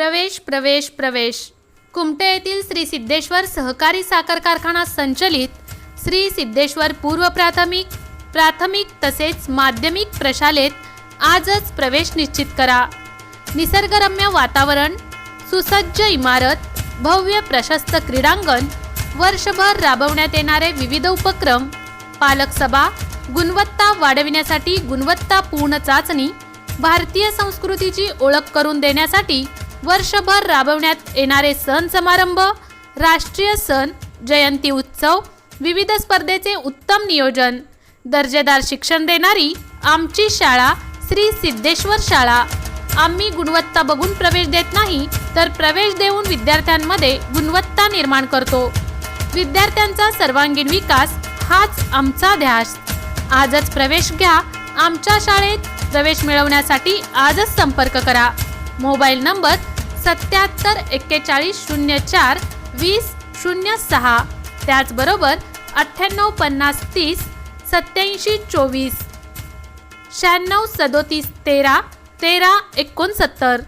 प्रवेश प्रवेश प्रवेश. कुमटे येथील श्री सिद्धेश्वर सहकारी साखर कारखाना संचलित. श्री सिद्धेश्वर पूर्व प्राथमिक प्राथमिक तसेच माध्यमिक प्रशालेत आजच प्रवेश निश्चित करा. निसर्गरम्य वातावरण सुसज्ज इमारत भव्य प्रशस्त क्रीडांगण वर्षभर राबवण्यात येणारे विविध उपक्रम पालक सभा गुणवत्ता वाढविण्यासाठी गुणवत्तापूर्ण चाचणी भारतीय संस्कृतीची ओळख करून देण्यासाठी वर्षभर राबवण्यात येणारे सण समारंभ राष्ट्रीय सण जयंती उत्सव विविध स्पर्धेचे उत्तम नियोजन. दर्जेदार शिक्षण देणारी आमची शाळा श्री सिद्धेश्वर शाळा. आम्ही गुणवत्ता बघून प्रवेश देत नाही तर प्रवेश देऊन विद्यार्थ्यांमध्ये गुणवत्ता निर्माण करतो. विद्यार्थ्यांचा सर्वांगीण विकास हाच आमचा ध्यास. आजच प्रवेश घ्या आमच्या शाळेत. प्रवेश मिळवण्यासाठी आजच संपर्क करा. मोबाईल नंबर सत्याहत्तर एक्केचाळीस शून्य चार वीस शून्य सहा. त्याचबरोबर अठ्ठ्याण्णव पन्नास तीस सत्याऐंशी चोवीस. शहाण्णव सदोतीस तेरा तेरा एकोणसत्तर.